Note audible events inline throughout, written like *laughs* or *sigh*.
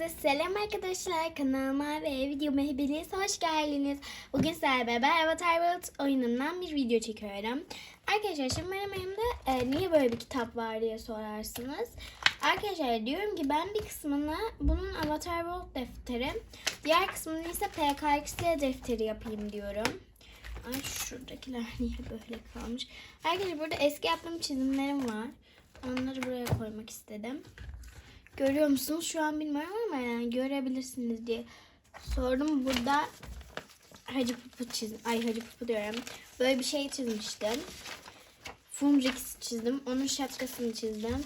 Herkese selam arkadaşlar. Kanalıma ve videoma hepiniz hoş geldiniz. Bugün sizlerle beraber Avatar World oyunundan bir video çekiyorum. Arkadaşlar şimdi benim elimde e, niye böyle bir kitap var diye sorarsınız. Arkadaşlar diyorum ki ben bir kısmını bunun Avatar World defteri, diğer kısmını ise PKXD defteri yapayım diyorum. Ay şuradakiler *laughs* niye böyle kalmış? Arkadaşlar burada eski yaptığım çizimlerim var. Onları buraya koymak istedim. Görüyor musunuz? Şu an bilmiyorum ama yani görebilirsiniz diye sordum. Burada Hacı Pupu çizdim. Ay Hacı Pupu diyorum. Böyle bir şey çizmiştim. Fumrix çizdim. Onun şapkasını çizdim.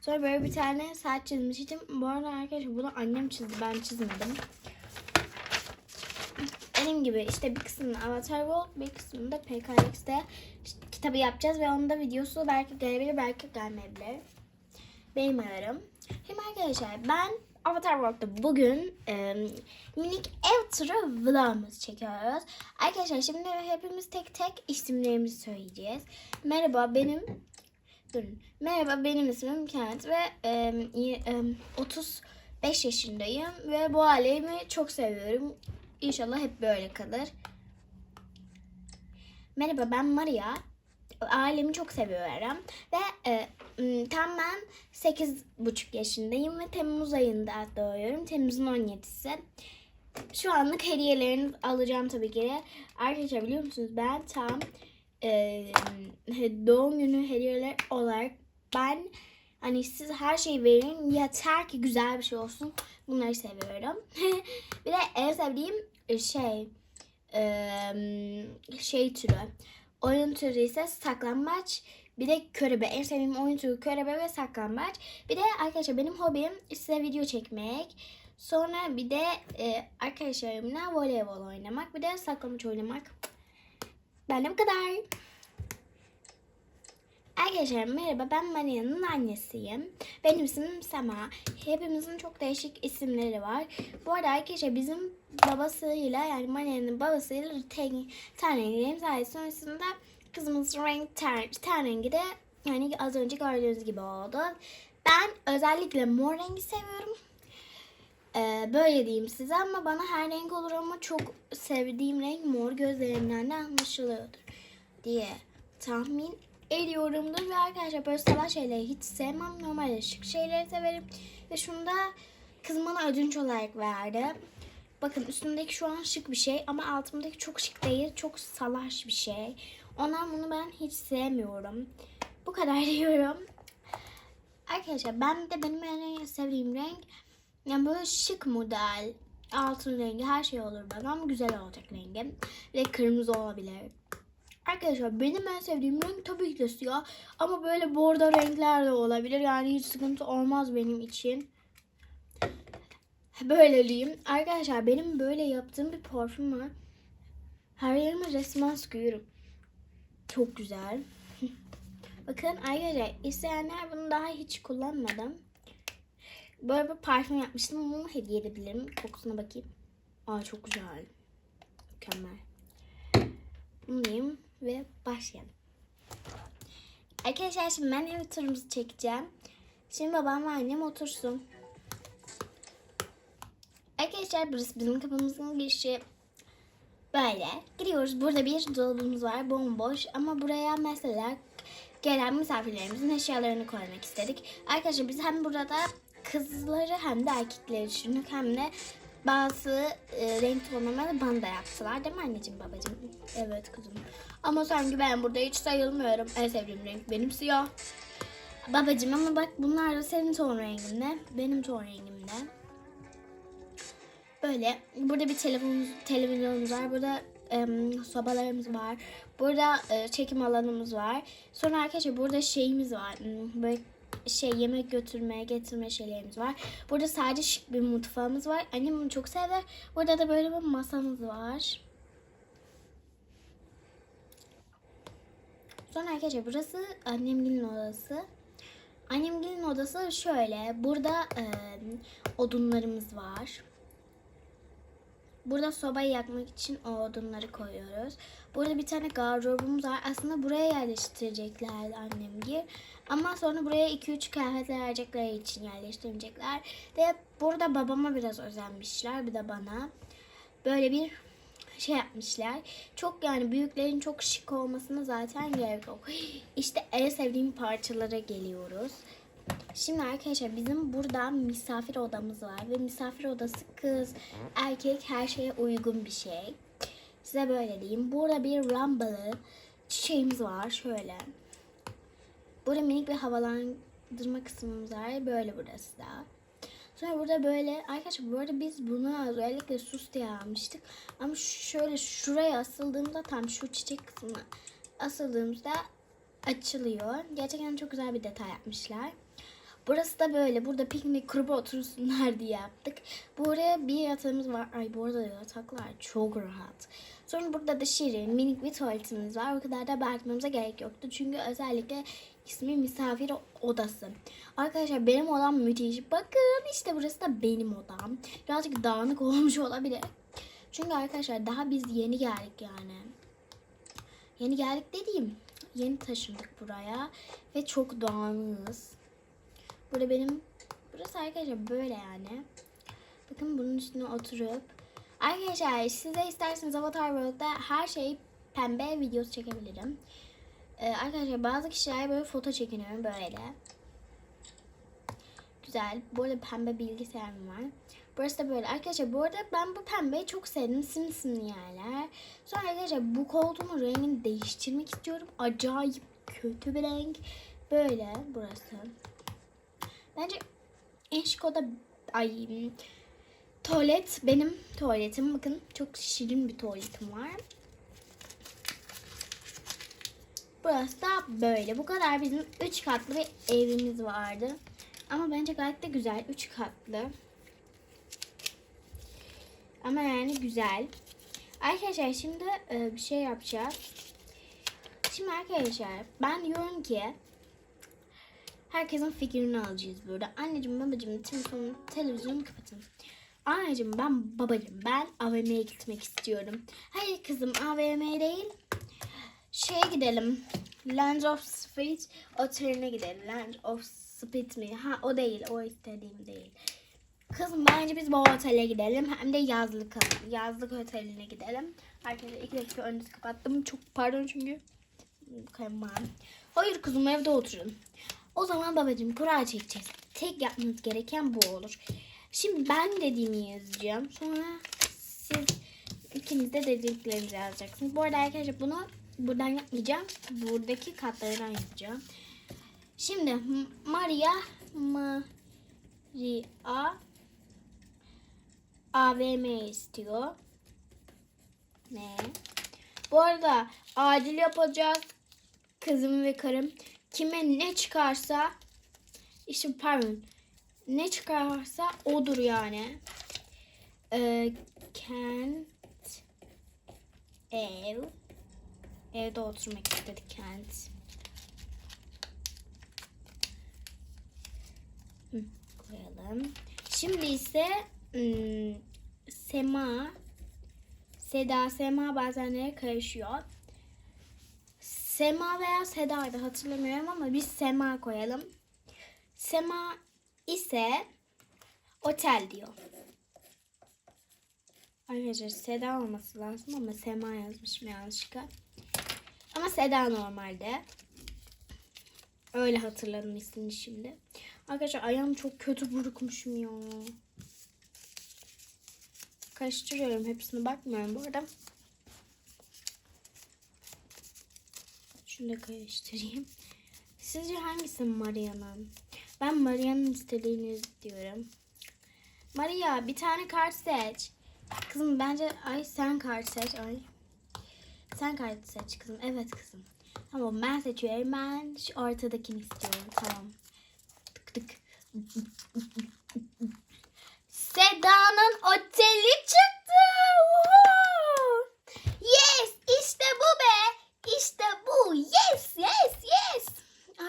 Sonra böyle bir tane saat çizmiştim. Bu arada arkadaşlar bunu annem çizdi. Ben çizmedim. Benim gibi işte bir kısmını Avatar World, bir kısmını da PKX'de işte kitabı yapacağız ve onun da videosu belki gelebilir, belki gelmeyebilir. Benim ayarım. Hem arkadaşlar ben Avatar World'da bugün e, minik ev turu vlogumuz çekiyoruz. Arkadaşlar şimdi hepimiz tek tek isimlerimizi söyleyeceğiz. Merhaba benim Durun. Merhaba benim ismim Kent ve e, e, 35 yaşındayım ve bu ailemi çok seviyorum. İnşallah hep böyle kalır. Merhaba ben Maria. Ailemi çok seviyorum. Ve e, tam ben 8,5 yaşındayım ve Temmuz ayında doğuyorum. Temmuz'un 17'si. Şu anlık hediyelerini alacağım tabii ki de. Arkadaşlar biliyor musunuz ben tam e, doğum günü hediyeler olarak ben hani siz her şeyi verin yeter ki güzel bir şey olsun. Bunları seviyorum. *laughs* bir de en sevdiğim şey e, şey türü. Oyun türü ise saklambaç. Bir de körebe. En sevdiğim oyun türü körebe ve saklambaç. Bir de arkadaşlar benim hobim size video çekmek. Sonra bir de e, arkadaşlarımla voleybol oynamak. Bir de saklambaç oynamak. Ben bu kadar. Arkadaşlar merhaba ben Maria'nın annesiyim. Benim ismim Sema. Hepimizin çok değişik isimleri var. Bu arada arkadaşlar bizim babasıyla yani Maria'nın babasıyla ten, ten rengi sahip. Sonrasında kızımız renk ten, ten rengi de yani az önce gördüğünüz gibi oldu. Ben özellikle mor rengi seviyorum. Ee, böyle diyeyim size ama bana her renk olur ama çok sevdiğim renk mor gözlerimden de anlaşılıyordur diye tahmin ediyorumdur. Ve arkadaşlar böyle sabah şeyleri hiç sevmem. Normalde şık şeyleri severim. Ve şunu da kızım ödünç olarak verdi. Bakın üstümdeki şu an şık bir şey ama altımdaki çok şık değil. Çok salaş bir şey. Ondan bunu ben hiç sevmiyorum. Bu kadar *laughs* diyorum. Arkadaşlar ben de benim en sevdiğim renk yani böyle şık model, altın rengi her şey olur bana ama güzel olacak rengim. Ve kırmızı olabilir. Arkadaşlar benim en sevdiğim renk tabii ki de siyah. Ama böyle bordo renkler de olabilir. Yani hiç sıkıntı olmaz benim için. Böyle diyeyim. Arkadaşlar benim böyle yaptığım bir parfüm var. Her yerime resmen sıkıyorum. Çok güzel. *laughs* Bakın arkadaşlar isteyenler bunu daha hiç kullanmadım. Böyle bir parfüm yapmıştım onu hediye edebilirim. Kokusuna bakayım. Aa çok güzel. Mükemmel. Bunu diyeyim ve başlayalım. Arkadaşlar şimdi ben ev turumuzu çekeceğim. Şimdi babam ve annem otursun. Arkadaşlar burası bizim kapımızın girişi. Böyle giriyoruz. Burada bir dolabımız var bomboş ama buraya mesela gelen misafirlerimizin eşyalarını koymak istedik. Arkadaşlar biz hem burada kızları hem de erkekleri düşündük hem de bazı e, renk tonlamaları bana da yaptılar değil mi anneciğim babacığım? Evet kızım. Ama sanki ben burada hiç sayılmıyorum. En sevdiğim renk benim siyah. Babacığım ama bak bunlar da senin ton renginde. Benim ton rengimde. Böyle. Burada bir telefonumuz, televizyonumuz var. Burada em, sobalarımız var. Burada e, çekim alanımız var. Sonra arkadaşlar burada şeyimiz var. Hmm, Böyle şey yemek götürmeye getirme şeylerimiz var. Burada sadece şık bir mutfağımız var. Annem bunu çok sever. Burada da böyle bir masamız var. Sonra arkadaşlar burası annemgilin odası. Annemgilin odası şöyle. Burada e, odunlarımız var. Burada sobayı yakmak için o odunları koyuyoruz. Burada bir tane gardırobumuz var. Aslında buraya yerleştireceklerdi annem gibi. Ama sonra buraya 2-3 kıyafetler verecekleri için yerleştirecekler. Ve burada babama biraz özenmişler. Bir de bana. Böyle bir şey yapmışlar. Çok yani büyüklerin çok şık olmasına zaten gerek yok. *gasps* İşte en sevdiğim parçalara geliyoruz. Şimdi arkadaşlar bizim burada misafir odamız var ve misafir odası kız, erkek her şeye uygun bir şey. Size böyle diyeyim. Burada bir rambalı çiçeğimiz var şöyle. Burada minik bir havalandırma kısmımız var. Böyle burası da. Sonra burada böyle arkadaşlar bu arada biz bunu özellikle sus diye almıştık. Ama şöyle şuraya asıldığımda tam şu çiçek kısmına asıldığımızda açılıyor. Gerçekten çok güzel bir detay yapmışlar. Burası da böyle. Burada piknik kurup otursunlar *laughs* diye yaptık. Buraya bir yatağımız var. Ay bu arada yataklar çok rahat. Sonra burada da şirin minik bir tuvaletimiz var. O kadar da bakmamıza gerek yoktu. Çünkü özellikle ismi misafir odası. Arkadaşlar benim odam müthiş. Bakın işte burası da benim odam. Birazcık dağınık *laughs* olmuş olabilir. Çünkü arkadaşlar daha biz yeni geldik yani. Yeni geldik dediğim yeni taşındık buraya ve çok dağınığız. Burada benim burası arkadaşlar böyle yani. Bakın bunun üstüne oturup arkadaşlar size isterseniz Avatar World'da her şey pembe videosu çekebilirim. Ee, arkadaşlar bazı kişiler böyle foto çekiniyor böyle. Güzel. Bu arada pembe bilgisayarım var. Burası da böyle. Arkadaşlar bu arada ben bu pembeyi çok sevdim. Simsim yerler. Sonra arkadaşlar bu koltuğumun rengini değiştirmek istiyorum. Acayip kötü bir renk. Böyle burası. Bence en şık oda ay tuvalet benim tuvaletim. Bakın çok şirin bir tuvaletim var. Burası da böyle. Bu kadar bizim 3 katlı bir evimiz vardı. Ama bence gayet de güzel. 3 katlı. Ama yani güzel. Arkadaşlar şimdi e, bir şey yapacağız. Şimdi arkadaşlar ben diyorum ki herkesin fikrini alacağız burada. Anneciğim babacığım telefonu, televizyonu kapatın. Anneciğim ben babacığım ben AVM'ye gitmek istiyorum. Hayır kızım AVM değil. Şeye gidelim. Land of Speed oteline gidelim. Land of Speed mi? Ha o değil. O istediğim değil. Kızım bence biz bu otele gidelim. Hem de yazlık yazlık oteline gidelim. Arkadaşlar iki dakika önce kapattım. Çok pardon çünkü. Kayınmam. Hayır kızım evde oturun. O zaman babacığım kura çekeceğiz. Tek yapmanız gereken bu olur. Şimdi ben dediğimi yazacağım. Sonra siz ikiniz de dediklerinizi yazacaksınız. Bu arada arkadaşlar bunu buradan yapmayacağım. Buradaki katlardan yapacağım. Şimdi Maria Maria AVM istiyor. Ne? Bu arada acil yapacağız. Kızım ve karım. Kime ne çıkarsa işte pardon ne çıkarsa odur yani. Ee, kent ev evde oturmak istedik kent. Hı, koyalım. Şimdi ise ım, Sema Seda Sema bazenleri karışıyor. Sema veya Seda'ydı hatırlamıyorum ama biz Sema koyalım. Sema ise otel diyor. Arkadaşlar Seda olması lazım ama Sema yazmışım yanlışlıkla. Ama Seda normalde. Öyle hatırladım ismini şimdi. Arkadaşlar ayağım çok kötü burukmuşum ya. Karıştırıyorum hepsini bakmıyorum bu arada. Şunu da karıştırayım. Sizce hangisi Maria'nın? Ben Maria'nın istediğini diyorum. Maria bir tane kart seç. Kızım bence ay sen kart seç. Ay. Sen kart seç kızım. Evet kızım. Tamam ben seçiyorum. Ben şu ortadakini istiyorum. Tamam. Tık tık. Seda'nın oteli çıktı. Woohoo! Yes işte bu be. İşte bu. Yes yes yes.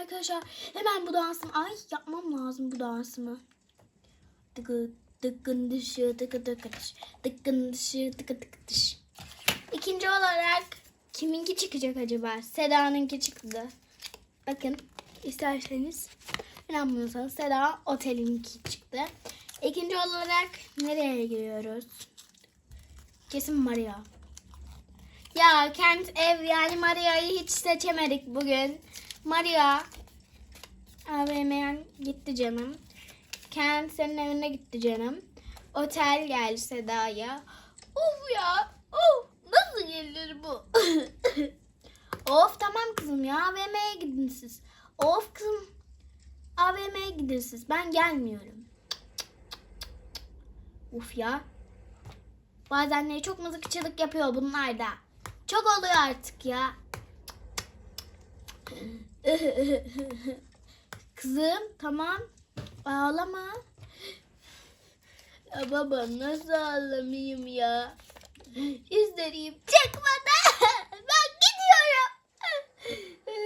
Arkadaşlar hemen bu dansımı. Ay yapmam lazım bu dansımı. Tıkı Dıkkın dışı tıkı tıkı dış. Dıkkın dışı tıkı tıkı dış. İkinci olarak kiminki çıkacak acaba? Seda'nınki çıktı. Bakın isterseniz inanmıyorsanız Seda Otel'inki çıktı. İkinci olarak nereye giriyoruz? Kesin Maria. Ya kent ev yani Maria'yı hiç seçemedik bugün. Maria AVM'ye gitti canım. Kent senin evine gitti canım. Otel geldi Seda'ya. Of ya. Of. Nasıl gelir bu? Of tamam kızım ya AVM'ye gidin siz. Of kızım. AVM'ye gidin siz. Ben gelmiyorum. Uf ya. Bazenleri çok mızıkçılık yapıyor bunlar da. Çok oluyor artık ya. *laughs* Kızım tamam. Ağlama. Ya baba nasıl ağlamayayım ya? Yüzlerim çıkmadı.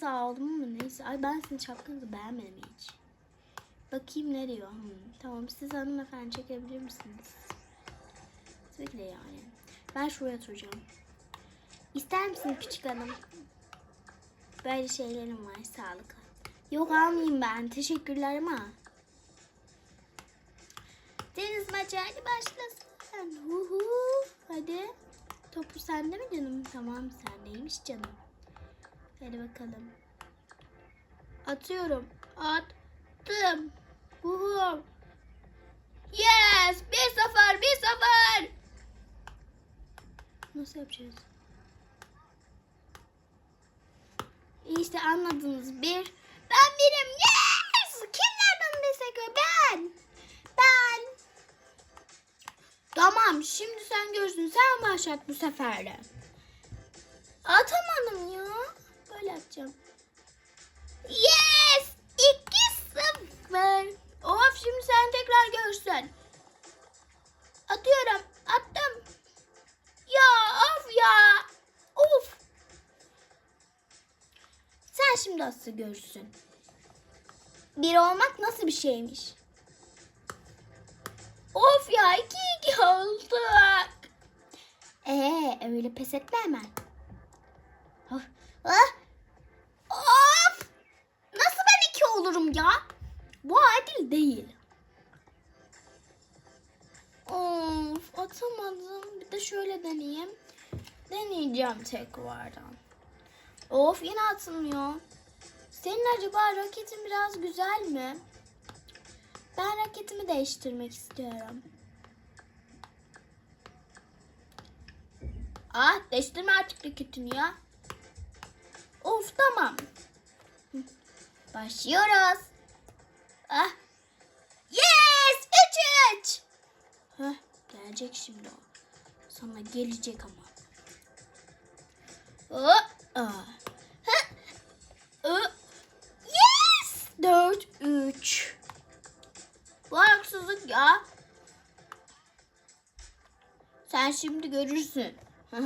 şapkanızı aldım mı neyse. Ay ben sizin şapkanızı beğenmedim hiç. Bakayım ne diyor. Hmm, tamam siz hanımefendi çekebilir misiniz? Tabii yani. Ben şuraya oturacağım. İster misin küçük hanım? Böyle şeylerim var sağlıklı. Yok almayayım ben. Teşekkürler ama. Deniz maçı hadi başlasın. Hu hu. Hadi. Topu sende mi canım? Tamam sendeymiş canım. Hadi bakalım. Atıyorum. Attım. Hu hu. Yes! Bir sefer, bir sefer. Nasıl yapacağız? İşte anladınız. Bir. Ben birim. Yes! Kimlerden destek Ben. Ben. Tamam şimdi sen görsün. Sen başlat bu sefer de. Atamadım ya. Böyle atacağım. Yes! 2-0. Of şimdi sen tekrar görsen. Atıyorum. Attım. Ya of ya. Of. Sen şimdi asıl görürsün. Bir olmak nasıl bir şeymiş? Of ya iki iki olduk. Ee öyle pes etme hemen. Of. Ah! Of! Nasıl ben iki olurum ya? Bu adil değil. Of atamadım. Bir de şöyle deneyeyim. Deneyeceğim tekrardan. Of yine atılmıyor. Senin acaba raketin biraz güzel mi? Ben raketimi değiştirmek istiyorum. Ah değiştirme artık raketini ya. Of tamam. Başlıyoruz. Ah. Yes! 3-3. Heh, gelecek şimdi o. Sana gelecek ama. Hop. Ah. Hop. Yes! 4-3. Bu haksızlık ya. Sen şimdi görürsün. *laughs*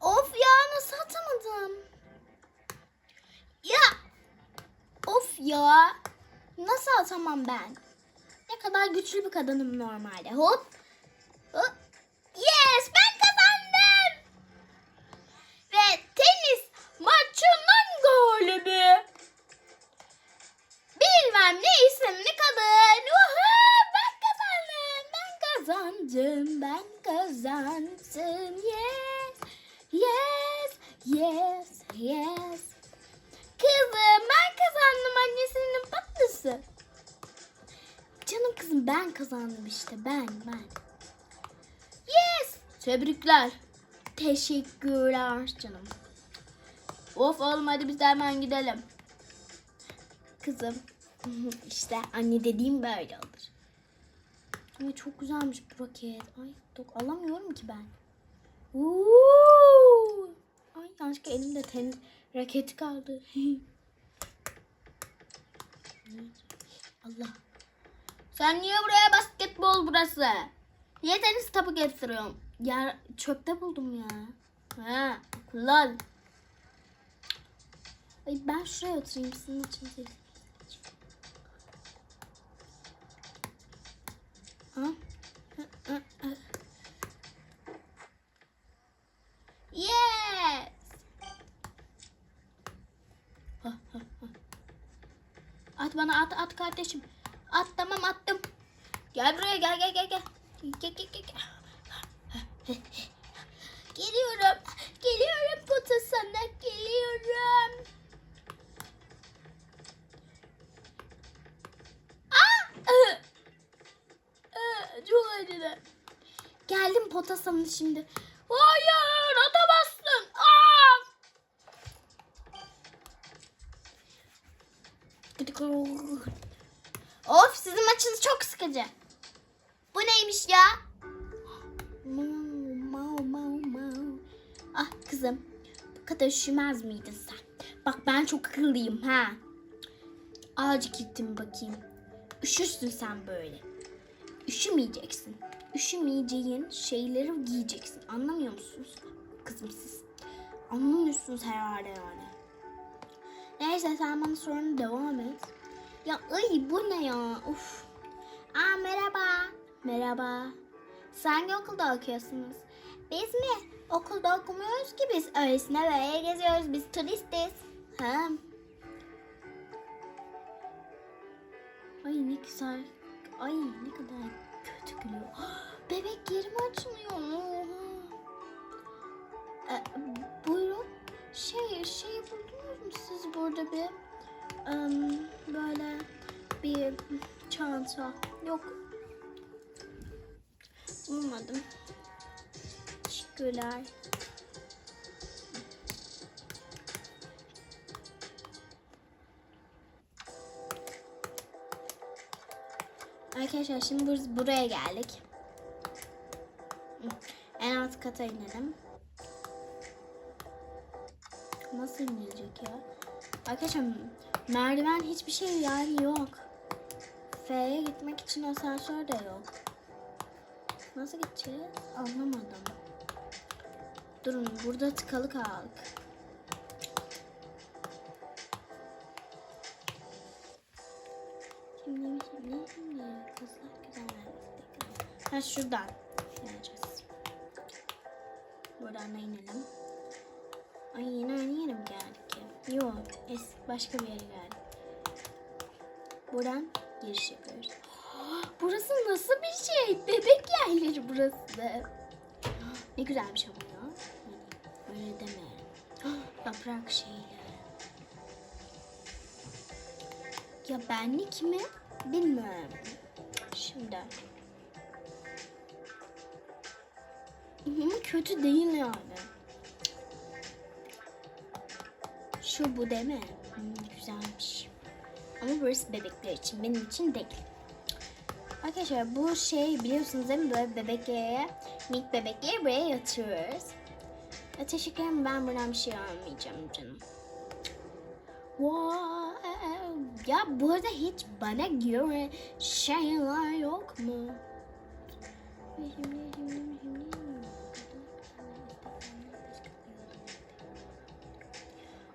of ya nasıl atamadım? Ya. Of ya. Nasıl atamam ben? Ne kadar güçlü bir kadınım normalde. Hop. Hop. Yes ben kazandım. Ve tenis maçının galibi. Bilmem ne isimli kadın. Woohoo! Ben kazandım. Ben kazandım. Ben kazandım. Yes. Yes. Yes. Yes. Kızım ben kazandım annesinin patlısı. Canım kızım ben kazandım işte ben ben. Yes. Tebrikler. Teşekkürler canım. Of oğlum hadi biz de hemen gidelim. Kızım *laughs* işte anne dediğim böyle olur. Ay çok güzelmiş bu roket. Ay dok alamıyorum ki ben. Uuu. Ay yanlışlıkla elimde tenis raketi kaldı. Allah. Sen niye buraya basketbol burası? Niye tenis topu getiriyorum? Ya çöpte buldum ya. Ha, kullan. Ay ben şuraya oturayım sizin için. Ha? Kardeşim. At tamam attım. Gel buraya gel gel gel gel. Gel gel gel. gel. *laughs* Geliyorum. Geliyorum kutu sana. Geliyorum. Aa! Ih! Ih, Çok acıdı. Geldim pota sana şimdi. Hayır atamazsın. Maçınız çok sıkıcı. Bu neymiş ya? Ah kızım. Bu kadar üşümez miydin sen? Bak ben çok akıllıyım ha. Azıcık gittim bakayım. Üşürsün sen böyle. Üşümeyeceksin. Üşümeyeceğin şeyleri giyeceksin. Anlamıyor musunuz? Kızım siz. Anlamıyorsunuz herhalde yani. Neyse sen bana sorunu devam et. Ya ay bu ne ya? Uf. Aa merhaba. Merhaba. Sen hangi okulda okuyorsunuz? Biz mi? Okulda okumuyoruz ki biz. Öylesine böyle geziyoruz. Biz turistiz. Ha. Ay ne güzel. Ay ne kadar kötü gülüyor. *gasps* Bebek yerim açılıyor. Oha. E, buyurun. Şey, şey buldunuz mu siz burada bir em, böyle bir çanta? Yok. Bulmadım. Teşekkürler. Arkadaşlar şimdi biz buraya geldik. En alt kata inelim. Nasıl inilecek ya? Arkadaşlar merdiven hiçbir şey yani yok. F'ye gitmek için asansör de yok. Nasıl gideceğiz? Anlamadım. Durun burada tıkalı kaldık. Şimdi şimdi şimdi kızlar güzel Ha şuradan geleceğiz. Buradan da inelim. Ay yine aynı yere mi geldik ya? Yok, es başka bir yere geldik. Buradan giriş yapıyoruz. Burası nasıl bir şey? Bebek yerleri burası. Ne güzelmiş ama ya. Hani Öyle deme. Yaprak şeyler. Ya benlik mi? Bilmiyorum. Şimdi. Ama kötü değil yani. Şu bu mi? Hmm, güzelmiş. Ama burası bebekler için. Benim için değil. Arkadaşlar bu şey biliyorsunuz değil mi? Böyle bebekleri, minik bebekleri buraya yatırıyoruz. Ya teşekkür ederim. Ben buradan bir şey almayacağım canım. Wow. Ya bu arada hiç bana göre şeyler yok mu?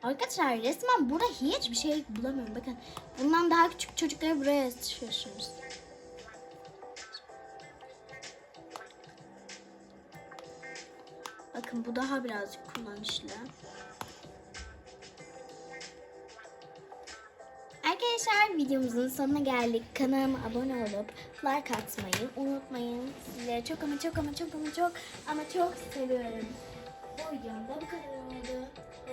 Arkadaşlar resmen burada hiçbir şey bulamıyorum. Bakın bundan daha küçük çocukları buraya taşıyorsunuz. Bakın bu daha birazcık kullanışlı. Arkadaşlar videomuzun sonuna geldik. Kanalıma abone olup like atmayı unutmayın. Sizleri çok ama çok ama çok ama çok ama çok seviyorum. Bu videomda bu kadar.